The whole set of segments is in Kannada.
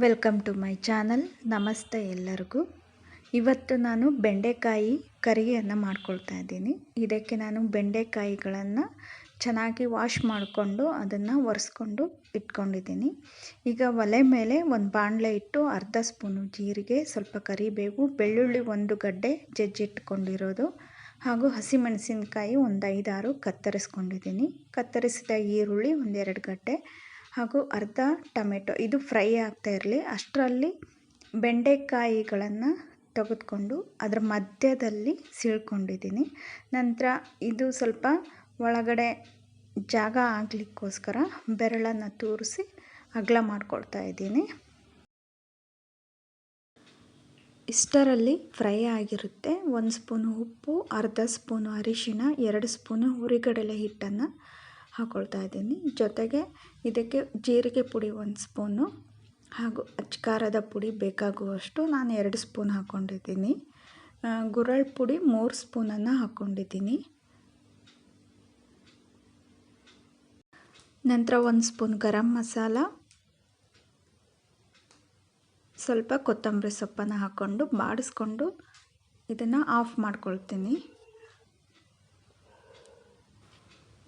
Welcome to my channel. ನಮಸ್ತೆ ಎಲ್ಲರಿಗೂ. ಇವತ್ತು ನಾನು ಬೆಂಡೆಕಾಯಿ ಕರಿಯನ್ನು ಮಾಡ್ಕೊಳ್ತಾ ಇದ್ದೀನಿ. ಇದಕ್ಕೆ ನಾನು ಬೆಂಡೆಕಾಯಿಗಳನ್ನು ಚೆನ್ನಾಗಿ ವಾಶ್ ಮಾಡಿಕೊಂಡು ಅದನ್ನು ಒರೆಸ್ಕೊಂಡು ಇಟ್ಕೊಂಡಿದ್ದೀನಿ. ಈಗ ಒಲೆ ಮೇಲೆ ಒಂದು ಬಾಣಲೆ ಇಟ್ಟು ಅರ್ಧ ಸ್ಪೂನು ಜೀರಿಗೆ, ಸ್ವಲ್ಪ ಕರಿಬೇವು, ಬೆಳ್ಳುಳ್ಳಿ ಒಂದು ಗಡ್ಡೆ ಜಜ್ಜಿಟ್ಕೊಂಡಿರೋದು, ಹಾಗೂ ಹಸಿಮೆಣಸಿನಕಾಯಿ ಒಂದು ಐದಾರು ಕತ್ತರಿಸ್ಕೊಂಡಿದ್ದೀನಿ. ಕತ್ತರಿಸಿದ ಈರುಳ್ಳಿ ಒಂದೆರಡು ಗಡ್ಡೆ ಹಾಗೂ ಅರ್ಧ ಟೊಮೆಟೊ. ಇದು ಫ್ರೈ ಆಗ್ತಾ ಇರಲಿ. ಅಷ್ಟರಲ್ಲಿ ಬೆಂಡೆಕಾಯಿಗಳನ್ನು ತೆಗೆದುಕೊಂಡು ಅದರ ಮಧ್ಯದಲ್ಲಿ ಸೀಳ್ಕೊಂಡಿದ್ದೀನಿ. ನಂತರ ಇದು ಸ್ವಲ್ಪ ಒಳಗಡೆ ಜಾಗ ಆಗಲಿಕ್ಕೋಸ್ಕರ ಬೆರಳನ್ನು ತೂರಿಸಿ ಅಗಲ ಮಾಡ್ಕೊಳ್ತಾ ಇದ್ದೀನಿ. ಇಷ್ಟರಲ್ಲಿ ಫ್ರೈ ಆಗಿರುತ್ತೆ. ಒಂದು ಸ್ಪೂನು ಉಪ್ಪು, ಅರ್ಧ ಸ್ಪೂನು ಅರಿಶಿಣ, ಎರಡು ಸ್ಪೂನು ಹುರಿಗಡಲೆ ಹಿಟ್ಟನ್ನು ಹಾಕ್ಕೊಳ್ತಾ ಇದ್ದೀನಿ. ಜೊತೆಗೆ ಇದಕ್ಕೆ ಜೀರಿಗೆ ಪುಡಿ ಒಂದು ಸ್ಪೂನು ಹಾಗೂ ಅಚ್ಕಾರದ ಪುಡಿ ಬೇಕಾಗುವಷ್ಟು ನಾನು ಎರಡು ಸ್ಪೂನ್ ಹಾಕ್ಕೊಂಡಿದ್ದೀನಿ ಗುರಳ್ ಪುಡಿ ಮೂರು ಸ್ಪೂನನ್ನು ಹಾಕ್ಕೊಂಡಿದ್ದೀನಿ ನಂತರ ಒಂದು ಸ್ಪೂನ್ ಗರಂ ಮಸಾಲ, ಸ್ವಲ್ಪ ಕೊತ್ತಂಬರಿ ಸೊಪ್ಪನ್ನು ಹಾಕ್ಕೊಂಡು ಬಾಡಿಸ್ಕೊಂಡು ಇದನ್ನು ಆಫ್ ಮಾಡ್ಕೊಳ್ತೀನಿ.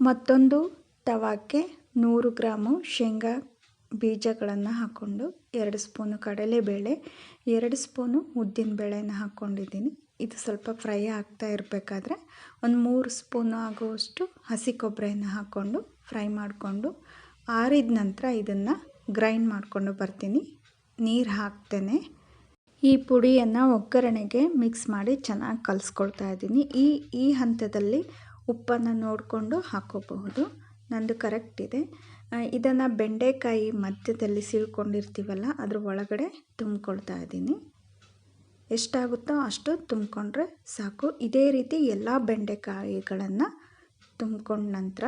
ಮತ್ತೊಂದು ತವಾಕ್ಕೆ ನೂರು ಗ್ರಾಮು ಶೇಂಗಾ ಬೀಜಗಳನ್ನು ಹಾಕ್ಕೊಂಡು ಎರಡು ಸ್ಪೂನು ಕಡಲೆಬೇಳೆ, ಎರಡು ಸ್ಪೂನು ಉದ್ದಿನ ಬೇಳೆನ ಹಾಕ್ಕೊಂಡಿದ್ದೀನಿ. ಇದು ಸ್ವಲ್ಪ ಫ್ರೈ ಆಗ್ತಾ ಇರಬೇಕಾದ್ರೆ ಒಂದು ಮೂರು ಸ್ಪೂನು ಆಗುವಷ್ಟು ಹಸಿ ಕೊಬ್ಬರಿಯನ್ನು ಹಾಕ್ಕೊಂಡು ಫ್ರೈ ಮಾಡಿಕೊಂಡು ಆರಿದ ನಂತರ ಇದನ್ನು ಗ್ರೈಂಡ್ ಮಾಡಿಕೊಂಡು ಬರ್ತೀನಿ. ನೀರು ಹಾಕ್ತೇನೆ. ಈ ಪುಡಿಯನ್ನು ಒಗ್ಗರಣೆಗೆ ಮಿಕ್ಸ್ ಮಾಡಿ ಚೆನ್ನಾಗಿ ಕಲಿಸ್ಕೊಳ್ತಾ ಇದ್ದೀನಿ. ಈ ಈ ಹಂತದಲ್ಲಿ ಉಪ್ಪನ್ನು ನೋಡಿಕೊಂಡು ಹಾಕ್ಕೋಬಹುದು ನಂದು ಕರೆಕ್ಟ್ ಇದೆ. ಇದನ್ನು ಬೆಂಡೆಕಾಯಿ ಮಧ್ಯದಲ್ಲಿ ಸೀಳ್ಕೊಂಡಿರ್ತೀವಲ್ಲ, ಅದ್ರ ಒಳಗಡೆ ತುಂಬ್ಕೊಳ್ತಾ ಇದ್ದೀನಿ. ಎಷ್ಟಾಗುತ್ತೋ ಅಷ್ಟು ತುಂಬಿಕೊಂಡ್ರೆ ಸಾಕು. ಇದೇ ರೀತಿ ಎಲ್ಲ ಬೆಂಡೆಕಾಯಿಗಳನ್ನು ತುಂಬಿಕೊಂಡ ನಂತರ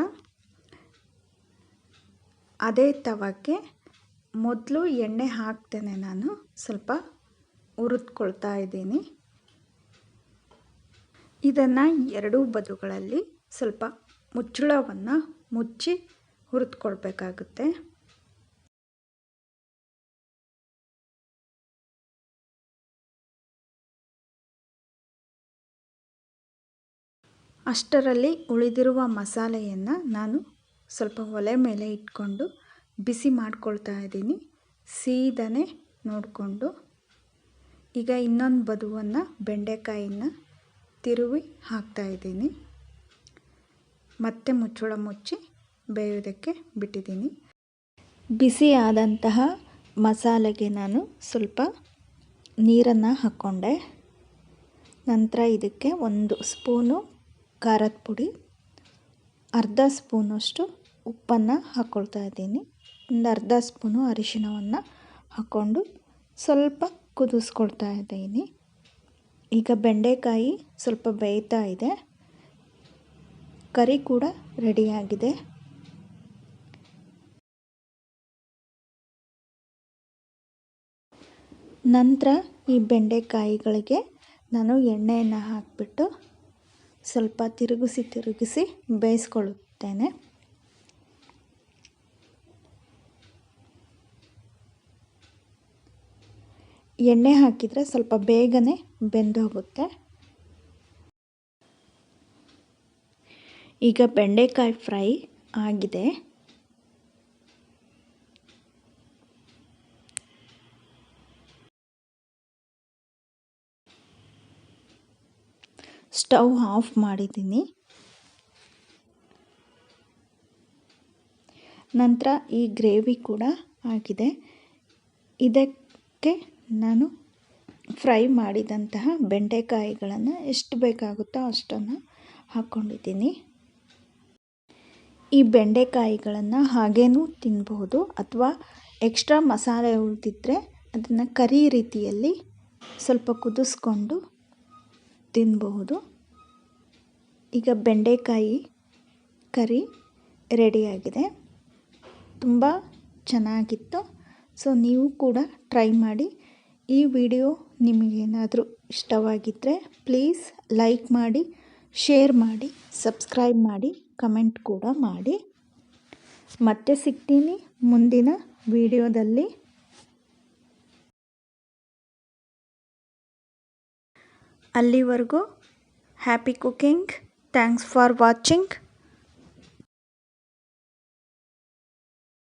ಅದೇ ತವಕ್ಕೆ ಮೊದಲು ಎಣ್ಣೆ ಹಾಕ್ತೇನೆ ನಾನು. ಸ್ವಲ್ಪ ಹುರಿದ್ಕೊಳ್ತಾ ಇದ್ದೀನಿ. ಇದನ್ನು ಎರಡೂ ಬದುಗಳಲ್ಲಿ ಸ್ವಲ್ಪ ಮುಚ್ಚಳವನ್ನು ಮುಚ್ಚಿ ಹುರಿದುಕೊಳ್ಬೇಕಾಗುತ್ತೆ. ಅಷ್ಟರಲ್ಲಿ ಉಳಿದಿರುವ ಮಸಾಲೆಯನ್ನು ನಾನು ಸ್ವಲ್ಪ ಒಲೆ ಮೇಲೆ ಇಟ್ಕೊಂಡು ಬಿಸಿ ಮಾಡ್ಕೊಳ್ತಾ ಇದ್ದೀನಿ. ಸೀದನೆ ನೋಡಿಕೊಂಡು ಈಗ ಇನ್ನೊಂದು ಬದುವನ್ನು ಬೆಂಡೆಕಾಯಿನ ತಿರುವಿ ಹಾಕ್ತಾಯಿದ್ದೀನಿ ಮತ್ತೆ ಮುಚ್ಚಳ ಮುಚ್ಚಿ ಬೇಯೋದಕ್ಕೆ ಬಿಟ್ಟಿದ್ದೀನಿ. ಬಿಸಿ ಆದಂತಹ ಮಸಾಲೆಗೆ ನಾನು ಸ್ವಲ್ಪ ನೀರನ್ನು ಹಾಕ್ಕೊಂಡೆ. ನಂತರ ಇದಕ್ಕೆ ಒಂದು ಸ್ಪೂನು ಖಾರದ ಪುಡಿ, ಅರ್ಧ ಸ್ಪೂನಷ್ಟು ಉಪ್ಪನ್ನು ಹಾಕ್ಕೊಳ್ತಾ ಇದ್ದೀನಿ. ಒಂದು ಅರ್ಧ ಸ್ಪೂನು ಅರಿಶಿಣವನ್ನು ಹಾಕ್ಕೊಂಡು ಸ್ವಲ್ಪ ಕುದಿಸ್ಕೊಳ್ತಾ ಇದ್ದೀನಿ. ಈಗ ಬೆಂಡೆಕಾಯಿ ಸ್ವಲ್ಪ ಬೇಯ್ತಾ ಇದೆ. ಕರಿ ಕೂಡ ರೆಡಿಯಾಗಿದೆ ನಂತರ ಈ ಬೆಂಡೆಕಾಯಿಗಳಿಗೆ ನಾನು ಎಣ್ಣೆಯನ್ನು ಹಾಕಿಬಿಟ್ಟು ಸ್ವಲ್ಪ ತಿರುಗಿಸಿ ತಿರುಗಿಸಿ ಬೇಯಿಸ್ಕೊಳ್ಳುತ್ತೇನೆ. ಎಣ್ಣೆ ಹಾಕಿದರೆ ಸ್ವಲ್ಪ ಬೇಗನೆ ಬೆಂದು ಹೋಗುತ್ತೆ. ಈಗ ಬೆಂಡೆಕಾಯಿ ಫ್ರೈ ಆಗಿದೆ. ಸ್ಟವ್ ಆಫ್ ಮಾಡಿದ್ದೀನಿ. ನಂತರ ಈ ಗ್ರೇವಿ ಕೂಡ ಆಗಿದೆ. ಇದಕ್ಕೆ ನಾನು ಫ್ರೈ ಮಾಡಿದಂತಹ ಬೆಂಡೆಕಾಯಿಗಳನ್ನು ಎಷ್ಟು ಬೇಕಾಗುತ್ತೋ ಅಷ್ಟನ್ನು ಹಾಕ್ಕೊಂಡಿದ್ದೀನಿ. ಈ ಬೆಂಡೆಕಾಯಿಗಳನ್ನು ಹಾಗೇನೂ ತಿನ್ಬಹುದು ಅಥವಾ ಎಕ್ಸ್ಟ್ರಾ ಮಸಾಲೆ ಉಳಿದಿದ್ದರೆ ಅದನ್ನು ಕರಿ ರೀತಿಯಲ್ಲಿ ಸ್ವಲ್ಪ ಕುದಿಸ್ಕೊಂಡು ತಿನ್ನಬಹುದು ಈಗ ಬೆಂಡೆಕಾಯಿ ಕರಿ ರೆಡಿಯಾಗಿದೆ ತುಂಬ ಚೆನ್ನಾಗಿತ್ತು. ಸೊ ನೀವು ಕೂಡ ಟ್ರೈ ಮಾಡಿ ಈ ವಿಡಿಯೋ ನಿಮಗೇನಾದರೂ ಇಷ್ಟವಾಗಿದ್ದರೆ ಪ್ಲೀಸ್ ಲೈಕ್ ಮಾಡಿ ಶೇರ್ ಮಾಡಿ ಸಬ್ಸ್ಕ್ರೈಬ್ ಮಾಡಿ ಕಮೆಂಟ್ ಕೂಡ ಮಾಡಿ. ಮತ್ತೆ ಸಿಗ್ತೀನಿ ಮುಂದಿನ ವಿಡಿಯೋದಲ್ಲಿ. ಅಲ್ಲಿವರೆಗೂ happy cooking thanks for watching